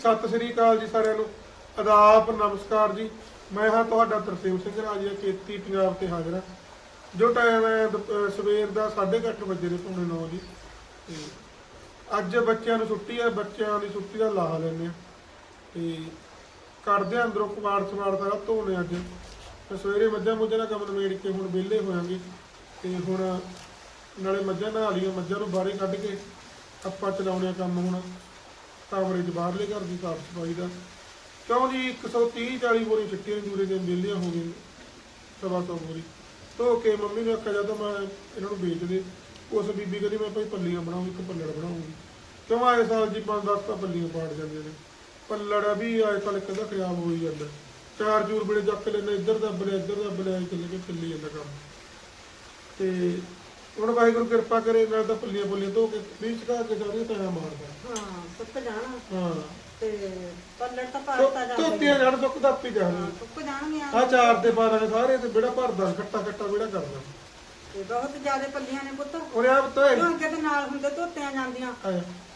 ਸਤਿ ਸ੍ਰੀ ਅਕਾਲ ਜੀ ਸਾਰਿਆਂ ਨੂੰ। ਆਦਾਬ, ਨਮਸਕਾਰ ਜੀ। ਮੈਂ ਹਾਂ ਤੁਹਾਡਾ ਤਰਸੇਮ ਸਿੰਘ ਰਾਜੀਆ ਖੇਤੀ ਪੰਜਾਬ ਤੇ ਹਾਜ਼ਰ ਹਾਂ। ਜੋ ਟਾਈਮ ਹੈ, ਦੁਪ- ਅਹ ਸਵੇਰ ਦਾ 8:30 ਵਜੇ ਦੇ ਪੌਣੇ 9 ਜੀ। ਤੇ ਅੱਜ ਬੱਚਿਆਂ ਨੂੰ ਛੁੱਟੀ ਹੈ, ਬੱਚਿਆਂ ਦੀ ਛੁੱਟੀ ਦਾ ਲਾਹਾ ਲੈਂਦੇ ਆ ਤੇ ਕਰਦੇ ਆ ਅੰਦਰੋਂ ਕਬਾੜ ਸਮਾੜ ਸਾਰਾ ਧੋਣੇ ਅੱਜ। ਤੇ ਸਵੇਰੇ ਮੱਝਾਂ ਮੁੱਝਾਂ ਦਾ ਕੰਮ ਨਵੇੜ ਕੇ ਹੁਣ ਵਿਹਲੇ ਹੋਵਾਂਗੇ ਤੇ ਹੁਣ ਨਾਲੇ ਮੱਝਾਂ ਨਹਾ ਲਈਆਂ, ਮੱਝਾਂ ਨੂੰ ਬਾਹਰੇ ਕੱਢ ਕੇ ਆਪਾਂ ਚਲਾਉਣੇ ਆ ਕੰਮ ਹੁਣ। ਕਮਰੇ 'ਚ ਬਾਹਰਲੇ ਘਰ ਦੀ ਸਾਫ਼ ਸਫ਼ਾਈ ਦਾ। ਕਿਉਂ ਜੀ? 130 40 ਬੋਰੀ ਛਿੱਟੀਆਂ ਦੂਰੇ ਦੇ ਵਿਹਲੀਆਂ ਹੋ ਗਏ ਸਵਾ ਸੌ ਬੋਰੀ। ਧੋ ਕੇ ਮੰਮੀ ਨੂੰ ਆਖਿਆ ਜਾਂਦਾ ਮੈਂ ਇਹਨਾਂ ਨੂੰ ਵੇਚ ਦੇ। ਉਸ ਬੀਬੀ ਕਹਿੰਦੀ, ਮੈਂ ਭਾਈ ਪੱਲੀਆਂ ਬਣਾਉਂਗੀ, ਇੱਕ ਪੱਲੜ ਬਣਾਉਂਗੀ। ਕਿਉਂ ਆਏ ਸਾਲ ਜੀ 5-10 ਤਾਂ ਪੱਲੀਆਂ ਪਾੜ ਜਾਂਦੇ ਨੇ। ਪੱਲੜ ਵੀ ਆਏ ਸਾਲ ਇੱਕ ਅੱਧਾ ਖਰਾਬ ਹੋਈ ਜਾਂਦਾ। ਚਾਰ ਚੂਰ ਬੜੇ ਚੱਕ ਲੈਂਦੇ, ਇੱਧਰ ਦਾ ਲਿਆ, ਇੱਧਰ ਦਾ ਲਿਆ ਚੱਲ ਕੇ ਚੱਲੀ ਜਾਂਦਾ ਕੰਮ। ਤੇ ਹੁਣ ਵਾਹਿਗੁਰੂ ਕਿਰਪਾ ਕਰੇ ਨਾਲ ਤਾਂ ਪੱਲੀਆਂ ਪੁੱਲੀਆਂ ਧੋ ਕੇ ਬੀਚ ਕਾ ਕੇ ਸਾਰੀਆਂ ਪੈਣਾ ਮਾਰਦਾ। ਹਾਂ ਸੁੱਕ ਜਾਣਾ। ਹਾਂ। ਤੇ ਪੱਲੜ ਤਾਂ ਪਾੜਤਾ ਜਾਂਦਾ ਧੋਤੀਆਂ ਜਾਣ ਸੁੱਕ ਜਾਣ। ਸੁੱਕ ਜਾਣਗੀਆਂ ਆ। ਚਾਰ ਤੇ ਪਾ ਦਾਂਗੇ ਸਾਰੇ ਤੇ ਬੇੜਾ ਭਰਦਾ ਖੱਟਾ ਖੱਟਾ ਬੇੜਾ ਕਰਦਾ। ਤੇ ਬਹੁਤ ਜ਼ਿਆਦਾ ਪੱਲੀਆਂ ਨੇ ਪੁੱਤ। ਔਰ ਆਪ ਤਾਂ ਕਿਉਂ ਅੱਗੇ ਤੇ ਨਾਲ ਹੁੰਦੇ ਧੋਤੀਆਂ ਜਾਂਦੀਆਂ।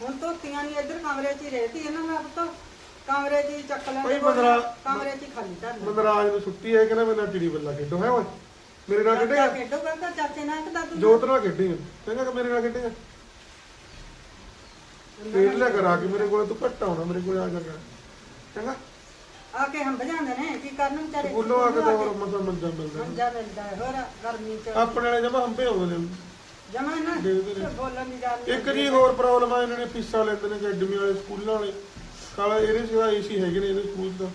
ਹੁਣ ਧੋਤੀਆਂ ਨਹੀਂ ਇੱਧਰ ਕਮਰੇ 'ਚ ਹੀ ਰਹਿਤੀ ਇਹਨਾਂ ਦਾ ਪੁੱਤ। ਕਮਰੇ 'ਚ ਹੀ ਚੱਕ ਲੈਂਦੇ ਭਾਈ ਬੰਦਰਾ- ਕਮਰੇ 'ਚ ਹੀ ਖਾਲੀ ਧਰ ਲੈਂਦੇ ਮਨਰਾਜ ਨੂੰ ਛੁੱਟੀ ਹੈ ਕਹਿੰਦਾ ਮੈਂ ਨਾ ਚਿੜੀ ਬੱਲਾ ਖੇਡੋ ਹੈ ਓਏ। ਮੇਰੇ ਨਾਲ ਖੇਡੇਗਾ? ਖੇਡੋ ਕਹਿੰਦਾ ਚਾਚੇ ਨਾਲ ਇੱਕ ਦਾਦੂ ਜੋਤ ਨਾਲ ਖੇਡੇਗਾ। ਕਹਿੰਦਾ ਕਿ ਮੇਰੇ ਨਾਲ ਖੇਡੇਗਾ? ਖੇਡ ਲਿਆ ਕਰ ਆ ਕੇ ਮੇਰੇ ਕੋਲ ਤੂੰ ਘੱਟ ਆਉਣਾ ਮੇਰੇ ਕੋਲ ਆ ਜਾ ਕਰ ਚੰਗਾ? ਆ ਕੇ ਹੰਬ ਜਾਂਦੇ ਨੇ ਕੀ ਕਰਨ ਵਿਚਾਰੇ? ਸਕੂਲੋਂ ਆ ਕੇ ਤਾਂ ਹੋਰ ਮਸਾ ਮੰਜਾ ਮਿਲਦਾ। ਮੰਜਾ ਮਿਲਦਾ ਹੈ, ਹੋਰ ਗਰਮੀ 'ਚ। ਆਪਣੇ ਵਾਲੇ ਜਮਾ ਹੰਪੇ ਆਉਂਦੇ ਨੇ। ਜਮਾ ਨਾ ਦੇਖਦੇ ਨੇ। ਬੋਲਣ ਦੀ ਗੱਲ ਇੱਕ ਜੀ ਹੋਰ ਪ੍ਰੋਬਲਮ ਆ ਇਹਨਾਂ ਨੇ ਫੀਸਾਂ ਲੈਂਦੇ ਨੇ ਅਕੈਡਮੀ ਵਾਲੇ ਸਕੂਲਾਂ ਵਾਲੇ। ਕਾਲਾ ਇਹਦੇ ਸਿਵਾ ਏਸੀ ਹੈਗੇ ਨੇ ਇਹਦੇ ਸਕੂਲ ਦਾ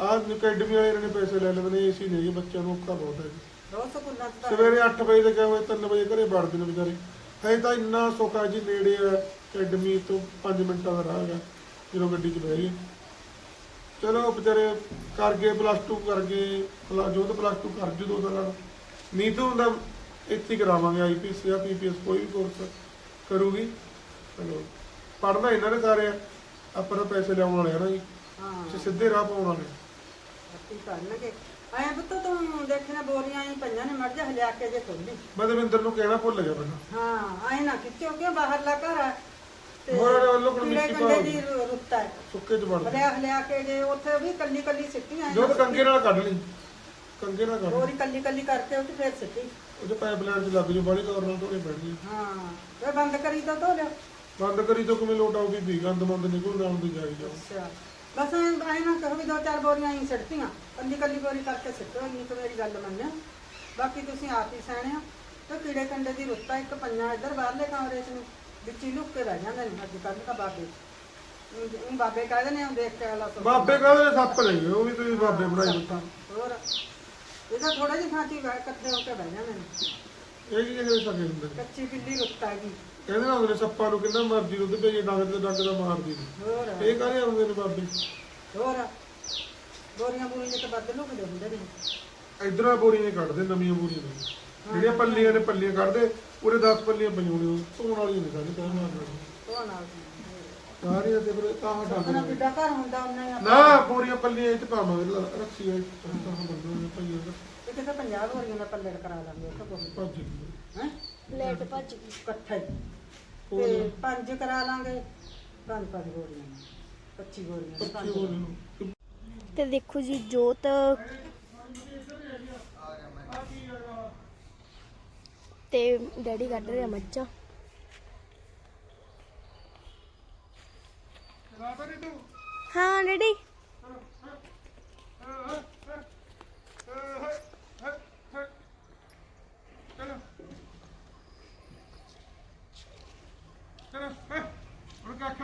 ਆਹ ਅਕੈਡਮੀ ਵਾਲੇ ਇਹਨਾਂ ਨੇ ਪੈਸੇ ਲੈ ਲੈਂਦੇ ਨੇ ਏਸੀ ਨਹੀਂ ਹੈਗੇ ਬੱਚਿਆਂ ਨੂੰ ਔਖਾ ਬਹੁਤ ਹੈ। ਜੀ ਤਾਂ ਸਵੇਰੇ 8 ਵਜੇ ਦੇ ਗਏ ਹੋਏ 3 ਵਜੇ ਘਰੇ ਵੜਦੇ ਨੇ ਵਿਚਾਰੇ। ਹੈ ਤਾਂ ਇੰਨਾ ਸੌਖਾ ਜੀ ਨੇੜੇ ਆ ਅਕੈਡਮੀ ਤੋਂ 5 ਮਿੰਟਾਂ ਦਾ ਰਾਹ ਹੈਗਾ ਜਦੋਂ ਗੱਡੀ 'ਚ ਬਹਿ ਗਏ। ਚਲੋ ਵਿਚਾਰੇ ਕਰ ਗਏ ਪਲੱਸ 2 ਕਰ ਗਏ ਪਲਾ- ਜੋ ਤਾਂ ਪਲੱਸ 2 ਕਰ ਜੂ ਦੋ ਸਾਲਾਂ। ਨੀਤੂ ਦਾ ਇੱਥੇ ਕਰਾਵਾਂਗੇ ਆਈਪੀਐਸ ਜਾਂ ਪੀਪੀਐਸ ਕੋਈ ਵੀ ਕੋਰਸ ਕਰੂਗੀ। ਚਲੋ ਪੜਨਾ ਇਹਨਾਂ ਨੇ ਸਾਰੇ। ਆਪਾਂ ਤਾਂ ਪੈਸੇ ਲਿਆਉਣ ਵਾਲੇ ਆ ਨਾ ਜੀ। ਹਾਂ। ਤੇ ਸਿੱਧੇ ਰਾਹ ਪਾਉਣ ਵਾਲੇ ਅੱਤੀ ਕਰਨਗੇ ਆਇਆ ਪੁੱਤ ਤੂੰ ਦੇਖਣਾ ਬੋਰੀਆਂ ਹੀ ਪਈਆਂ ਨੇ ਮੜ ਜਾ ਹਲਿਆ ਕੇ ਜੇ ਖੋਲੀ ਮੈਂ ਦਵਿੰਦਰ ਨੂੰ ਕਹਿਣਾ ਭੁੱਲ ਗਿਆ ਪਹਿਲਾਂ। ਹਾਂ ਆਏ ਨਾ ਕਿੱਚੋ ਕਿਉਂ ਬਾਹਰਲਾ ਘਰ ਹੈ ਹੋਰ ਉਹ ਲੋਕ ਕੀੜੇ ਮਿੱਟੀ ਕੰਡੇ ਪਾ ਦੀ ਰੁ- ਰੁੱਤ ਹੈ ਸੁੱਕੇ ਚ ਵੜਦੇ ਹਲਿਆ ਹਲਿਆ ਕੇ ਜੇ ਉੱਥੇ ਵੀ ਕੱਲੀ ਕੱਲੀ ਸਿੱਟੀਆਂ ਜੋ ਤਾਂ ਕੰਗੇ ਨਾਲ ਕੱਢ ਲਈ। ਕੰਗੇ ਨਾਲ ਕੱਢ ਲਈ। ਬੋਰੀ ਕੱਲੀ ਕੱਲੀ ਕਰਕੇ ਉੱਥੇ ਫੇਰ ਸਿੱਟੀ। ਉਹਦੇ ਪਾਈਪਲਾਈਨ 'ਚ ਲੱਗ ਜੂ ਬਾੜੀ ਤੌਰ ਨਾਲ ਧੋਣੇ ਪੈਣਗੇ। ਹਾਂ ਫੇਰ ਬੰਦ ਕਰੀ ਤਾਂ ਧੋ ਲਿਓ। ਬੰਦ ਕਰੀ ਤੋਂ ਕਿਵੇਂ ਲੋਟ ਆਊਗੀ ਵੀ ਗੰਦ ਮੰਦ ਨਿਕਲ ਨਾਲ ਦੀ ਜਾਈ ਜਾਓ ਅੱਛਾ। ਬਸ ਆਏ ਨਾ ਕਹੋ ਵੀ ਦੋ ਚਾਰ ਬੋਰੀਆਂ ਹੀ ਸਿੱਟੀਆਂ ਕੱਲੀ ਕੱਲੀ ਬੋਰੀ ਕਰਕੇ ਸਿੱਟੋ ਨਹੀਂ ਤਾਂ ਮੇਰੀ ਗੱਲ ਮੰਨਿਓ। ਬਾਕੀ ਤੁਸੀਂ ਆਪ ਹੀ ਸਿਆਣੇ ਹੋ। ਤੇ ਕੀੜੇ ਕੰਡੇ ਦੀ ਰੁੱਤਾ ਇੱਕ ਪੰਜਾ ਇੱਧਰ ਬਾਹਰਲੇ ਕਮਰੇ 'ਚ ਨੂੰ ਵਿੱਚ ਹੀ ਲੁੱਕ ਕੇ ਰਹਿ ਜਾਂਦੇ ਨੇ ਅੱਜ ਕੱਲ੍ਹ ਤਾਂ ਬਾਬੇ। ਉਹ ਬਾਬੇ ਕਹਿੰਦੇ ਨੇ ਉਹ ਦੇਖ ਕੇ ਵਾਲਾ ਸੋ ਬਾਬੇ ਕਹਿੰਦੇ ਨੇ ਸੱਪ ਲੈ ਗਏ ਉਹ ਵੀ ਤੁਸੀਂ ਬਾਬੇ ਬਣਾਈ ਦਿੱਤਾ। ਹੋਰ? ਇਹਦਾ ਥੋੜਾ ਜਿਹਾ ਥਾਂ 'ਚ ਹੀ ਬਹਿ- ਇਕੱਠੇ ਹੋ ਕੇ ਬਹਿ ਜਾਂਦੇ ਨੇ। ਇਹ ਕੀ ਸਕੇ ਹੁੰਦੇ ਨੇ? ਕੱਚੀ ਬਿੱਲੀ ਰੁੱਤਾ ਹੈਗੀ ਕਹਿੰਦੇ ਨਾ ਹੁੰਦੇ ਨੇ ਸੱਪਾਂ ਨੂੰ ਕਿੰਨਾ ਮਰਜ਼ੀ ਦੁੱਧ ਭੇਜੇ ਡੰਗ ਤੇ ਡੰਗ ਦਾ ਮਾਰਦੀ ਨੇ ਹੋਰ। ਇਹ ਕਾਹਦੇ ਆਉਂਦੇ ਨੇ ਬਾਬੇ? ਹੋਰ। ਬੋਰੀਆਂ ਬੋਰੀਆਂ ਜਿਹਾ ਤਾਂ ਬੱਦਲ ਲੁਕਦੇ ਹੁੰਦੇ ਨੇ। ਇਧਰੋਂ ਬੋਰੀਆਂ ਕੱਢਦੇ ਨਵੀਆਂ ਬੋਰੀਆਂ ਨੇ। ਜਿਹੜੀਆਂ ਪੱਲੀਆਂ ਨੇ ਪੱਲੀਆਂ ਕੱਢਦੇ ਪੂਰੇ 10 ਪੱਲੀਆਂ ਪਈਆਂ ਧੋਣ ਵਾਲੀਆਂ ਨੇ ਸਾਡੇ ਕਹਿਣ ਨਾਲ ਧੋ ਨਾਲ ਸਾਰੀਆਂ ਤੇ ਫਿਰ ਤਾਂ ਡੰਗ ਕਿੱਡਾ ਘਰ ਹੁੰਦਾ ਉਹਨਾਂ ਹੀ ਨਾ ਬੋਰੀਆਂ ਪੱਲੀਆਂ ਇਹ ਚ ਪਾਵਾਂਗੇ ਲ- ਤਾਂ ਬੰਦੋਂ ਪਈਆਂ ਦਾ ਇਹ ਕਿਤੇ 50 ਬੋਰੀਆਂ ਦਾ ਪੱਲੜ ਕਰਾ ਲਾਂਗੇ ਉਹ ਤਾਂ ਬਹੁਤ ਭੱਜ ਗਈ ਹੈ? ਲੈਟ ਭੱਜ ਗਈ। ਇਕੱਠਾ ਹੀ। ਤੇ ਪੰਜ ਕਰਾ ਲਾਂਗੇ। ਪੰਜ ਪੰਜ ਬੋਰੀਆਂ 25 ਬੋਰੀਆਂ ਪੱਚੀ ਪੰਜ ਬੋਰੀਆਂ ਨੂੰ। ਤੇ ਦੇਖੋ ਜੀ ਜੋਤ। ਤੇ ਡੈਡੀ ਕੱਢ ਰਿਹਾ ਮੱਝਾਂ। ਰਾਤਾ ਨੀ ਤੂੰ? ਹਾਂ ਡੈਡੀ ਚਲੋ ਚਲੋ ਹੈ ਹੁਣ ਕੱਖ ਲਾ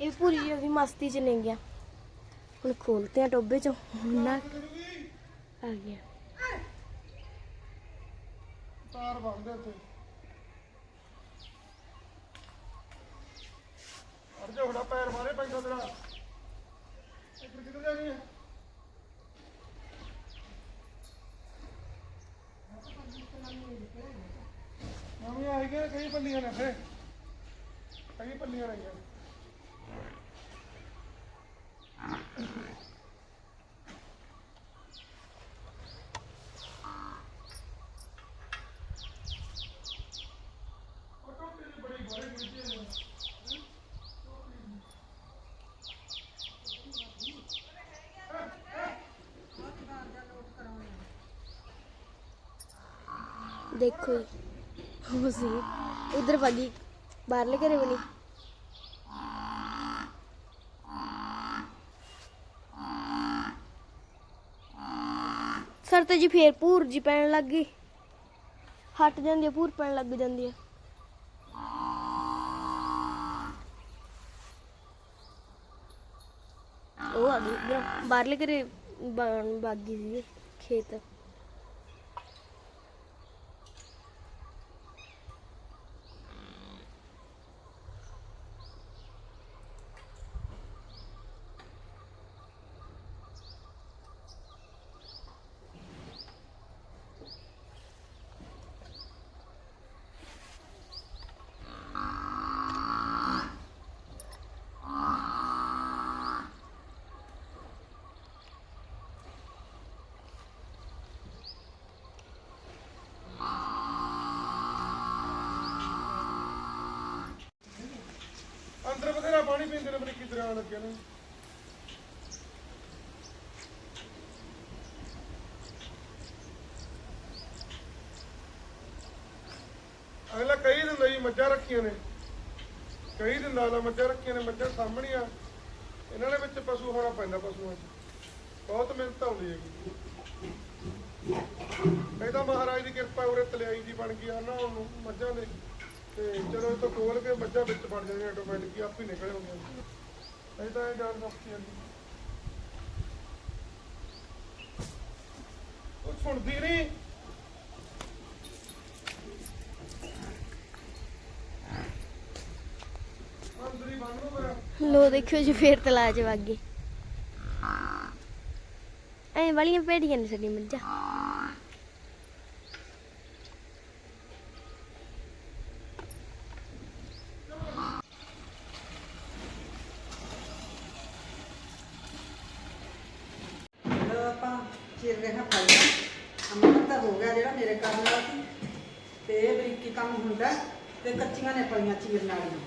ਤਾਰ ਬੰਨਦੇ ਉੱਥੇ ਅਰ ਜੋ ਹੜਾ ਪੈਰ ਮਾਰੇ ਪੈਂਦਾ ਤੇਰਾ ਇੱਧਰ ਕਿੱਧਰ ਜਾਣੀ ਹੈ ਨਵੀਂ ਆਈ ਗਿਆ ਕਈ ਪੱਲੀਆਂ ਨੇ ਫੇ ਕਈ ਪੱਲੀਆਂ ਰਹੀਆਂ ਦੇਖੋ ਜੀ ਉਹ ਸੀ ਉਧਰ ਭਾਗੀ ਬਾਹਰਲੇ ਘਰੇ ਬਣੀ ਸਰ ਤੇ ਜੀ ਫੇਰ ਭੂਰ ਜੀ ਪੈਣ ਲੱਗ ਗਈ। ਹਟ ਜਾਂਦੀ ਹੈ ਭੂਰ ਪੈਣ ਲੱਗ ਜਾਂਦੀ ਹੈ ਉਹ ਆ ਗਈ, ਬਾਹਰਲੇ ਘਰੇ ਬਾਗੀ ਸੀ ਖੇਤ ਅੰਦਰ ਬਥੇਰਾ ਪਾਣੀ ਪੀਂਦੇ ਨੇ ਲੱਗਿਆ ਨੇ ਅਗਲਾ ਕਈ ਦਿਨ ਲਈ ਮੱਝਾਂ ਰੱਖੀਆਂ ਨੇ। ਕਈ ਦਿਨ ਦਾ ਮੱਝਾਂ ਰੱਖੀਆਂ ਨੇ, ਮੱਝਾਂ ਸਾਹਮਣੀਆਂ। ਇਹਨਾਂ ਦੇ ਵਿੱਚ ਪਸ਼ੂ ਹੋਣਾ ਪੈਂਦਾ ਪਸ਼ੂਆਂ 'ਚ। ਬਹੁਤ ਮਿਹਨਤ ਆਉਂਦੀ ਹੈਗੀ। ਇਹ ਤਾਂ ਮਹਾਰਾਜ ਦੀ ਕਿਰਪਾ ਉਰੇ ਤਲਿਆਈ ਦੀ ਬਣ ਗਈ ਆ ਨਾ ਉਹਨੂੰ ਮੱਝਾਂ ਦੇ। ਤੇ ਜਦੋਂ ਇਹ ਤੋਂ ਖੋਲ ਕੇ ਮੱਝਾਂ ਵਿੱਚ ਵੜ ਜਾਂਦੀਆਂ, ਆਟੋਮੈਟਿਕ ਹੀ ਆਪੇ ਨਿਕਲ ਆਉਂਦੀਆਂ। ਇਹ ਤਾਂ ਇਹ ਜਾਨ ਰੱਖੀ ਜਾਂਦੀ। ਉਹ ਸੁਣਦੀ ਨਹੀਂ ਅੰਦਰ ਬੰਨ ਨੂੰ ਮੇਰਾ ਲੋ ਦੇਖਿਓ ਜੀ, ਫੇਰ ਤਲਾਜ ਵਗ ਗਏ ਐ ਵਾਲੀਆਂ ਭੇੜੀਆਂ ਨੇ ਸਾਡੀ ਮੱਝਾਂ ਜਦੋਂ ਆਪਾਂ ਚਿਰ ਰਿਹਾ ਫਾਇਦਾ ਅਮਨ ਤਾਂ ਹੋ ਗਿਆ ਜਿਹੜਾ ਮੇਰੇ ਕਰਨ ਵਾਲਾ ਸੀ ਤੇ ਬਰੀਕੀ ਕੰਮ ਹੁੰਦਾ ਤੇ ਕੱਚੀਆਂ ਨੇ ਪਲੀਆਂ ਚੀਰਨ ਵਾਲੀਆਂ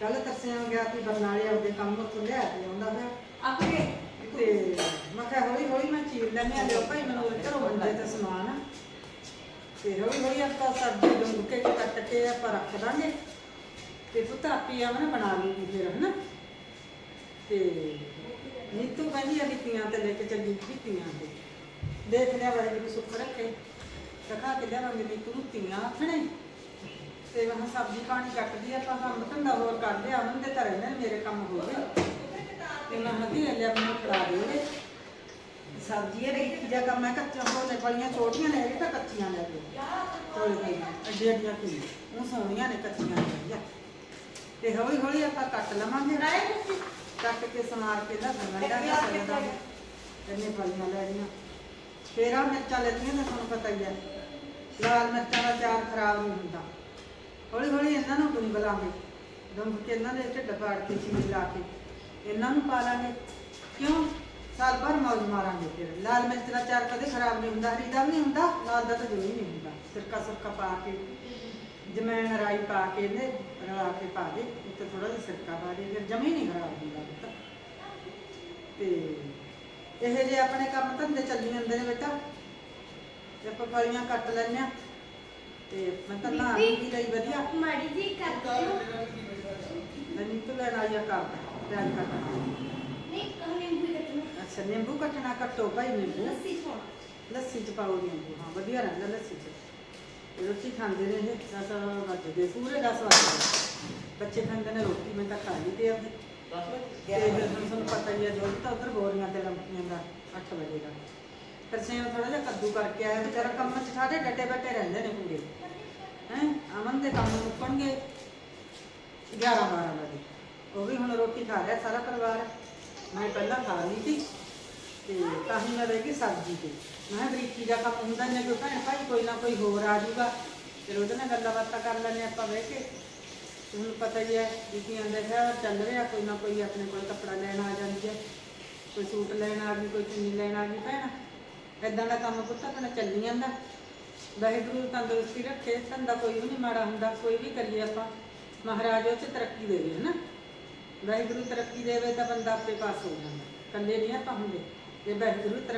ਕੱਲ ਤਰਸਿਆਂ ਗਿਆ ਕਿ ਬਰਨਾਲੇ ਆਪਦੇ ਕੰਮ ਉੱਥੋਂ ਲਿਆ ਕੇ ਆਉਂਦਾ ਫਿਰ ਆਪੇ। ਤੇ ਮੈਂ ਕਿਹਾ ਹੌਲੀ ਹੌਲੀ ਮੈਂ ਚੀਰ ਲੈਣੀ ਆ ਲਿਓ ਭਾਈ ਮੈਨੂੰ ਘਰੋਂ ਬੰਦੇ ਤੇ ਸਮਾਨ ਤੇ ਹੌਲੀ ਹੌਲੀ ਆਪਾਂ ਸਬਜ਼ੀ ਨੂੰ ਮੁੱਕੇ ਕੇ ਕੱਟ ਕੇ ਆਪਾਂ ਰੱਖ ਦਾਂਗੇ। ਤੇ ਪੁੱਤ ਆਪੀ ਆ ਮੈਂ ਬਣਾ ਲੂਗੀ ਫਿਰ ਹਨਾ? ਤੇ ਨੀਤੂ ਕਹਿੰਦੀ ਆ ਵੀ ਤੀਆਂ ਤੇ ਲੈ ਕੇ ਚੱਲੀ ਵੀ ਤੀਆਂ ਤੇ। ਦੇਖ ਲਿਆ ਵਾਰੇ ਵੀ ਸੁੱਖ ਰੱਖੇ। ਰਖਾ ਕੇ ਲਿਆਵਾਂਗੇ ਨੀਤੂ ਨੂੰ ਤੀਆਂ ਆਖਣੇ ਤੇ ਮੈਂ ਕਿਹਾ ਸਬਜ਼ੀ ਪਾਣੀ ਕੱਟਦੀ ਆ, ਆਪਾਂ ਕੰਮ ਧੰਦਾ ਹੋਰ ਕਰਦੇ ਆ ਉਹਨਾਂ ਦੇ ਤਾਂ ਨੇ, ਮੇਰੇ ਕੰਮ ਹੋ ਗਏ। ਤੇ ਮੈਂ ਹੱਦੀ ਲੈ ਲਿਆ ਮੈਨੂੰ ਫੜਾ ਦੇ ਸਬਜ਼ੀ ਰਹੀ ਤੀਜਾ ਕੰਮ ਮੈਂ ਕੱਚਾ ਹੋਣੇ ਵਾਲੀਆਂ, ਛੋਟੀਆਂ ਨੇ ਇਹ ਤਾਂ ਕੱਚੀਆਂ ਲੈ ਲਓ ਤੋਲ ਕੇ, ਅੱਡੇ ਅੱਡੀਆਂ ਕੀ ਉਹ ਸੋਹਣੀਆਂ ਨੇ ਕੱਚੀਆਂ ਨੇ ਤੇ ਹੌਲੀ ਹੌਲੀ ਆਪਾਂ ਕੱਟ ਲਵਾਂਗੇ। ਕੱਟ ਕੇ ਸਮਾਰ ਕੇ ਦਾ ਗੰਡਾ ਦਾ ਸਲਦਾ ਇਹਨੇ ਫਲੀਆਂ ਲੈ ਰਹੀਆਂ ਫੇਰ ਆ ਮਿਰਚਾਂ ਲੈਤੀਆਂ ਨੇ, ਤੁਹਾਨੂੰ ਪਤਾ ਹੀ ਹੈ। ਲਾਲ ਮਿਰਚਾਂ ਦਾ ਚਾਰ ਖਰਾਬ ਨਹੀਂ ਹੁੰਦਾ। ਹੌਲੀ ਹੌਲੀ ਇਹਨਾਂ ਨੂੰ ਡੁੰਗ ਲਾਂਗੇ ਕੇ ਇਹਨਾਂ ਦੇ ਢਿੱਡ ਪਾੜ ਕੇ ਚੀਨੀ ਲਾ ਕੇ ਇਹਨਾਂ ਨੂੰ ਪਾ ਲਾਂਗੇ। ਕਿਉਂ? ਸਾਲ ਭਰ ਮੌਜ ਮਾਰਾਂਗੇ ਫਿਰ। ਲਾਲ ਮਿਰਚ ਦਾ ਚਾਰ ਕਦੇ ਖਰਾਬ ਨਹੀਂ ਹੁੰਦਾ, ਹਰੀ ਦਾ ਵੀ ਨਹੀਂ ਹੁੰਦਾ, ਲਾਲ ਦਾ ਤਾਂ ਜ਼ਰੂਰ ਨਹੀਂ ਹੁੰਦਾ। ਸਿਰਕਾ ਸੁਰਕਾ ਪਾ ਕੇ, ਜਮੈਣ ਰਾਈ ਪਾ ਕੇ ਇਹਨੇ ਰਲਾ ਕੇ ਪਾ ਦੇ। ਉੱਤੇ ਥੋੜਾ ਜਿਹਾ ਸਿਰਕਾ ਪਾ ਦੇ, ਫਿਰ ਜਮੀ ਨਹੀਂ ਖਰਾਬ ਹੁੰਦਾ ਪੁੱਤ। ਤੇ ਇਹ ਜੇ ਆਪਣੇ ਕੰਮ ਧੰਦੇ ਚੱਲੀ ਜਾਂਦੇ ਨੇ ਬੇਟਾ ਤੇ ਆਪਾਂ ਫਲੀਆਂ ਕੱਟ ਲੈਂਦੇ ਆ ਤੇ ਮੈਂ ਤਾਂ ਨਾ ਵੀ ਲਈ ਵਧੀਆ। ਮਾੜੀ ਜੀ ਕਰ ਦਿਓ ਨਹੀਂ ਤੂੰ ਲੈਣਾ ਕਰਦਾ ਪਿਆਜ਼ ਕੱਟਣਾ ਨਹੀਂ ਕਹਨੇ ਵੀ ਕੱਟਣਾ। ਅੱਛਾ ਨਿੰਬੂ ਕੱਟਣਾ ਕੱਟੋ ਭਾਈ ਨਿੰਬੂ। ਲੱਸੀ ਸੋਣਾ ਲੱਸੀ ਚ ਪਾਓ ਨਿੰਬੂ। ਹਾਂ ਵਧੀਆ ਰਹਿੰਦਾ ਲੱਸੀ ਚ। ਤੇ ਰੋਟੀ ਖਾਂਦੇ ਨੇ ਇਹ। 10 ਵਜੇ ਪੂਰੇ 10 ਵਜੇ ਬੱਚੇ ਖਾਂਦੇ ਨੇ ਰੋਟੀ ਮੈਂ ਤਾਂ ਖਾ ਲਈ ਤੇ ਆਪਦੇ। ਤੇ ਫਿਰ ਤੁਹਾਨੂੰ ਪਤਾ ਹੀ ਹੈ ਜੋ ਤਾਂ ਉਧਰ ਬੋਰੀਆਂ ਤੇ ਲੰਪੀਆਂ ਦਾ 8 ਵਜੇ ਦਾ। ਤਰਸੇਮ ਥੋੜਾ ਜਿਹਾ ਕੱਦੂ ਕਰਕੇ ਆਇਆ ਵਿਚਾਰਾ ਕੰਮ ਚ ਸਾਰੇ ਡੱਟੇ ਬੱਟੇ ਰਹਿੰਦੇ ਨੇ ਪੂਰੇ। ਹੈ, ਅਮਨ ਦੇ ਕੰਮ ਮੁੱਕਣਗੇ 11 12 ਵਜੇ। ਉਹ ਵੀ ਹੁਣ ਰੋਟੀ ਖਾ ਰਿਹਾ ਸਾਰਾ ਪਰਿਵਾਰ। ਮੈਂ ਪਹਿਲਾਂ ਖਾ ਲਈ ਸੀ ਤੇ ਤਾਂ ਹੀ ਮੈਂ ਰਹਿ ਗਈ ਸਬਜ਼ੀ ਤੇ। ਮੈਂ ਕਿਹਾ ਬਰੀਕੀ ਦਾ ਕੰਮ ਹੁੰਦਾ ਨੇ ਕੋਈ ਭੈਣ ਭਾਈ ਕੋਈ ਨਾ ਕੋਈ ਹੋਰ ਆ ਜਾਊਗਾ ਫਿਰ ਉਹਦੇ ਨਾਲ ਗੱਲਾਂ ਬਾਤਾਂ ਕਰ ਲੈਂਦੇ ਆਪਾਂ ਬਹਿ ਕੇ। ਤੁਹਾਨੂੰ ਪਤਾ ਹੀ ਹੈ ਜਿੱਤੀਆਂ ਦੇ ਹੈ ਚੱਲ ਰਿਹਾ, ਕੋਈ ਨਾ ਕੋਈ ਆਪਣੇ ਕੋਲ ਕੱਪੜਾ ਲੈਣ ਆ ਜਾਂਦੀ ਹੈ। ਕੋਈ ਸੂਟ ਲੈਣ ਆ ਗਈ, ਕੋਈ ਚੁੰਨੀ ਲੈਣ ਆ ਗਈ, ਭੈਣ। ਐਦਾਂ ਦਾ ਕੰਮ ਪੁੱਤ ਆਪਣਾ ਚੱਲੀ ਜਾਂਦਾ। ਵਾਹਿਗੁਰੂ ਤੰਦਰੁਸਤੀ ਰੱਖੇ ਧੰਦਾ ਕੋਈ ਵੀ ਨਹੀਂ ਮਾੜਾ ਹੁੰਦਾ, ਕੋਈ ਵੀ ਕਰੀਏ ਆਪਾਂ। ਮਹਾਰਾਜ ਉਹ ਚ ਤਰੱਕੀ ਦੇਵੇ, ਹਨਾ? ਵਾਹਿਗੁਰੂ ਤਰੱਕੀ ਦੇਵੇ ਤਾਂ ਬੰਦਾ ਆਪਣੇ ਪਾਸ ਹੋ ਜਾਂਦਾ। ਇਕੱਲੇ ਨਹੀਂ ਆਪਾਂ ਹੁੰਦੇ। ਜੇ ਵਾਹਿਗੁਰੂ ਤਰੱਕੀ